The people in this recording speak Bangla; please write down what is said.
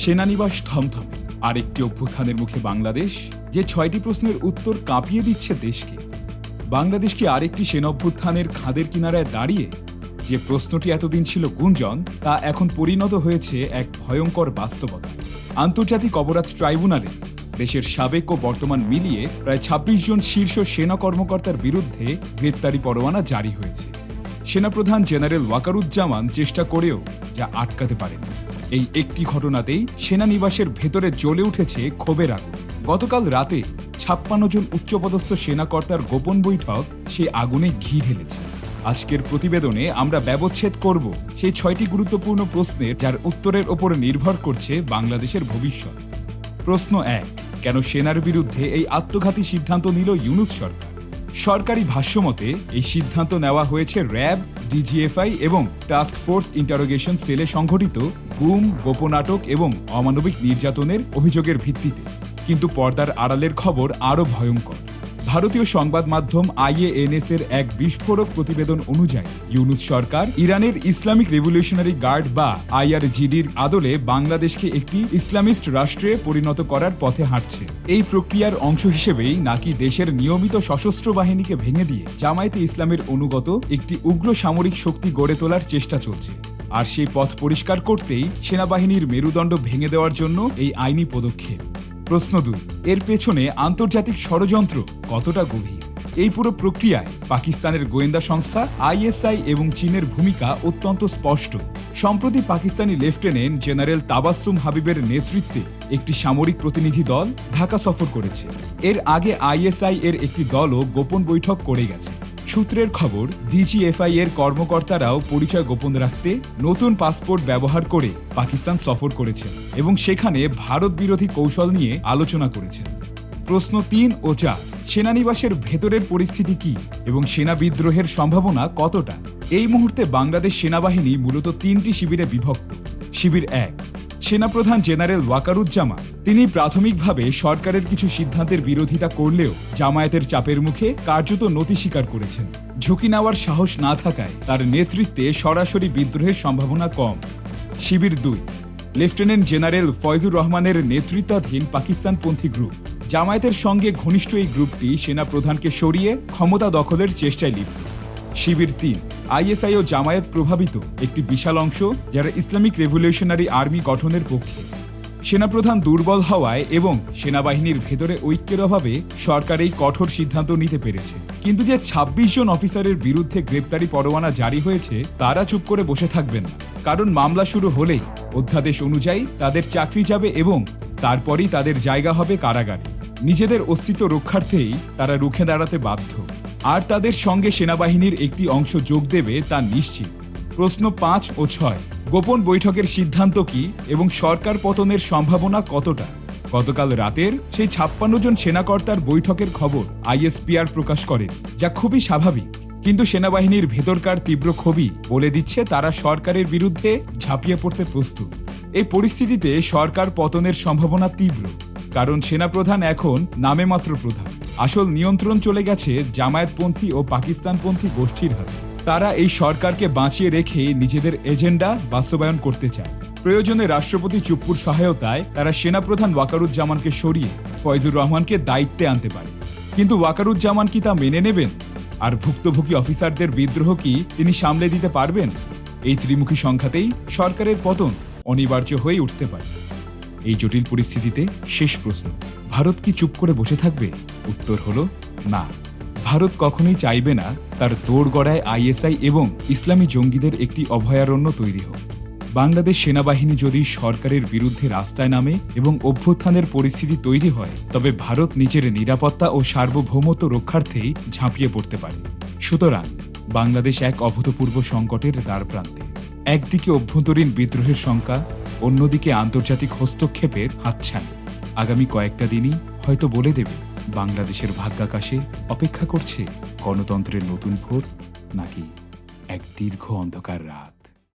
সেনানিবাস থমথমে। আরেকটি অভ্যুত্থানের মুখে বাংলাদেশ যে ছয়টি প্রশ্নের উত্তর কাঁপিয়ে দিচ্ছে দেশকে। বাংলাদেশ কি আরেকটি সেনা অভ্যুত্থানের খাদের কিনারায় দাঁড়িয়ে? যে প্রশ্নটি এতদিন ছিল গুঞ্জন, তা এখন পরিণত হয়েছে এক ভয়ঙ্কর বাস্তবতা আন্তর্জাতিক অপরাধ ট্রাইব্যুনালে দেশের সাবেক ও বর্তমান মিলিয়ে প্রায় ২৬ জন শীর্ষ সেনা কর্মকর্তার বিরুদ্ধে গ্রেপ্তারি পরোয়ানা জারি হয়েছে। সেনাপ্রধান জেনারেল ওয়াকারুজ্জামান চেষ্টা করেও যা আটকাতে পারেন এই একটি ঘটনাতেই সেনানিবাসের ভেতরে জ্বলে উঠেছে ক্ষোভের আগুন। গতকাল রাতে ছাপ্পান্ন জন উচ্চপদস্থ সেনাকর্তার গোপন বৈঠক সে আগুনে ঘি ঢেলেছে। আজকের প্রতিবেদনে আমরা ব্যবচ্ছেদ করব সেই ছয়টি গুরুত্বপূর্ণ প্রশ্নের যার উত্তরের ওপর নির্ভর করছে বাংলাদেশের ভবিষ্যৎ। প্রশ্ন এক, কেন সেনার বিরুদ্ধে এই আত্মঘাতী সিদ্ধান্ত নিল ইউনুস সরকার? সরকারি ভাষ্যমতে, এই সিদ্ধান্ত নেওয়া হয়েছে র্যাব, ডিজিএফআই এবং টাস্ক ফোর্স ইন্টারোগেশন সেলে সংঘটিত গুম, গোপনাটক এবং অমানবিক নির্যাতনের অভিযোগের ভিত্তিতে। কিন্তু পর্দার আড়ালের খবর আরও ভয়ঙ্কর। ভারতীয় সংবাদ মাধ্যম আইএএনএস এর এক বিস্ফোরক প্রতিবেদন অনুযায়ী, ইউনুস সরকার, ইরানের ইসলামিক রেভলিউশনারি গার্ড বা আইআরজিডির আদলে বাংলাদেশকে একটি ইসলামিস্ট রাষ্ট্রে পরিণত করার পথে হাঁটছে। এই প্রক্রিয়ার অংশ হিসেবেই নাকি দেশের নিয়মিত সশস্ত্র বাহিনীকে ভেঙে দিয়ে জামায়াতে ইসলামের অনুগত একটি উগ্র সামরিক শক্তি গড়ে তোলার চেষ্টা চলছে। আর সেই পথ পরিষ্কার করতেই সেনাবাহিনীর মেরুদণ্ড ভেঙে দেওয়ার জন্য এই আইনি পদক্ষেপ। প্রশ্ন দুই এর পেছনে আন্তর্জাতিক ষড়যন্ত্র কতটা গভীর? এই পুরো প্রক্রিয়ায় পাকিস্তানের গোয়েন্দা সংস্থা, আইএসআই এবং চীনের ভূমিকা অত্যন্ত স্পষ্ট। সম্প্রতি পাকিস্তানি লেফটেন্যান্ট জেনারেল তাবাসসুম হাবিবের নেতৃত্বে একটি সামরিক প্রতিনিধি দল ঢাকা সফর করেছে। এর আগে আইএসআই এর একটি দলও গোপন বৈঠক করে গেছে। সূত্রের খবর, ডিজিএফআই এর কর্মকর্তারাও পরিচয় গোপন রাখতে নতুন পাসপোর্ট ব্যবহার করে পাকিস্তান সফর করেছেন এবং সেখানে ভারত বিরোধী কৌশল নিয়ে আলোচনা করেছেন। প্রশ্ন তিন ও চার, সেনানিবাসের ভেতরের পরিস্থিতি কি এবং সেনা বিদ্রোহের সম্ভাবনা কতটা? এই মুহূর্তে বাংলাদেশ সেনাবাহিনী মূলত তিনটি শিবিরে বিভক্ত। শিবির এক সেনাপ্রধান জেনারেল ওয়াকারুজ্জামান, তিনি প্রাথমিকভাবে সরকারের কিছু সিদ্ধান্তের বিরোধিতা করলেও জামায়াতের চাপের মুখে কার্যত নতি স্বীকার করেছেন। ঝুঁকি নেওয়ার সাহস না থাকায় তার নেতৃত্বে সরাসরি বিদ্রোহের সম্ভাবনা কম। শিবির দুই, লেফটেন্যান্ট জেনারেল ফয়জুর রহমানের নেতৃত্বাধীন পাকিস্তানপন্থী গ্রুপ। জামায়াতের সঙ্গে ঘনিষ্ঠ এই গ্রুপটি সেনাপ্রধানকে সরিয়ে ক্ষমতা দখলের চেষ্টায় লিপ্ত। শিবির তিন আইএসআই ও জামায়াত প্রভাবিত একটি বিশাল অংশ যারা ইসলামিক রেভলিউশনারি আর্মি গঠনের পক্ষে। সেনাপ্রধান দুর্বল হওয়ায় এবং সেনাবাহিনীর ভেতরে ঐক্যের অভাবে সরকার এই কঠোর সিদ্ধান্ত নিতে পেরেছে। কিন্তু যে ২৬ জন অফিসারের বিরুদ্ধে গ্রেপ্তারি পরোয়ানা জারি হয়েছে, তারা চুপ করে বসে থাকবেন না। কারণ মামলা শুরু হলেই অধ্যাদেশ অনুযায়ী তাদের চাকরি যাবে এবং তারপরই তাদের জায়গা হবে কারাগারে। নিজেদের অস্তিত্ব রক্ষার্থেই তারা রুখে দাঁড়াতে বাধ্য। আর তাদের সঙ্গে সেনাবাহিনীর একটি অংশ যোগ দেবে তা নিশ্চিত। প্রশ্ন পাঁচ ও ছয়। গোপন বৈঠকের সিদ্ধান্ত কি এবং সরকার পতনের সম্ভাবনা কতটা? গতকাল রাতের সেই ছাপ্পান্ন জন সেনাকর্তার বৈঠকের খবর আইএসপিআর প্রকাশ করেন যা খুবই স্বাভাবিক। কিন্তু সেনাবাহিনীর ভেতরকার তীব্র ক্ষোভই বলে দিচ্ছে তারা সরকারের বিরুদ্ধে ঝাঁপিয়ে পড়তে প্রস্তুত। এই পরিস্থিতিতে সরকার পতনের সম্ভাবনা তীব্র। কারণ সেনাপ্রধান এখন নামে মাত্র প্রধান। আসল নিয়ন্ত্রণ চলে গেছে জামায়াতপন্থী ও পাকিস্তানপন্থী গোষ্ঠীর হাতে। তারা এই সরকারকে বাঁচিয়ে রেখে নিজেদের এজেন্ডা বাস্তবায়ন করতে চায়। প্রয়োজনে রাষ্ট্রপতি চুপ্পুর সহায়তায় তারা সেনাপ্রধান ওয়াকারুজ্জামানকে সরিয়ে ফয়জুর রহমানকে দায়িত্বে আনতে পারে। কিন্তু ওয়াকারুজ্জামান কি তা মেনে নেবেন? আর ভুক্তভোগী অফিসারদের বিদ্রোহ কি তিনি সামলে দিতে পারবেন? এই ত্রিমুখী সংখ্যাতেই সরকারের পতন অনিবার্য হয়ে উঠতে পারে। এই জটিল পরিস্থিতিতে শেষ প্রশ্ন। ভারত কি চুপ করে বসে থাকবে? উত্তর হলো, না। ভারত কখনোই চাইবে না তার দোরগড়ায় আইএসআই এবং ইসলামী জঙ্গিদের একটি অভয়ারণ্য তৈরি হোক। বাংলাদেশ সেনাবাহিনী যদি সরকারের বিরুদ্ধে রাস্তায় নামে এবং অভ্যুত্থানের পরিস্থিতি তৈরি হয়, তবে ভারত নিজের নিরাপত্তা ও সার্বভৌমত্ব রক্ষার্থেই ঝাঁপিয়ে পড়তে পারে। সুতরাং, বাংলাদেশ এক অভূতপূর্ব সংকটের দ্বারপ্রান্তে। একদিকে অভ্যন্তরীণ বিদ্রোহের শঙ্কা অন্যদিকে আন্তর্জাতিক হস্তক্ষেপের হাতছানি। আগামী কয়েকটা দিনই হয়তো বলে দেবে, বাংলাদেশের ভাগ্যাকাশে অপেক্ষা করছে গণতন্ত্রের নতুন ভোট নাকি এক দীর্ঘ অন্ধকার রাত।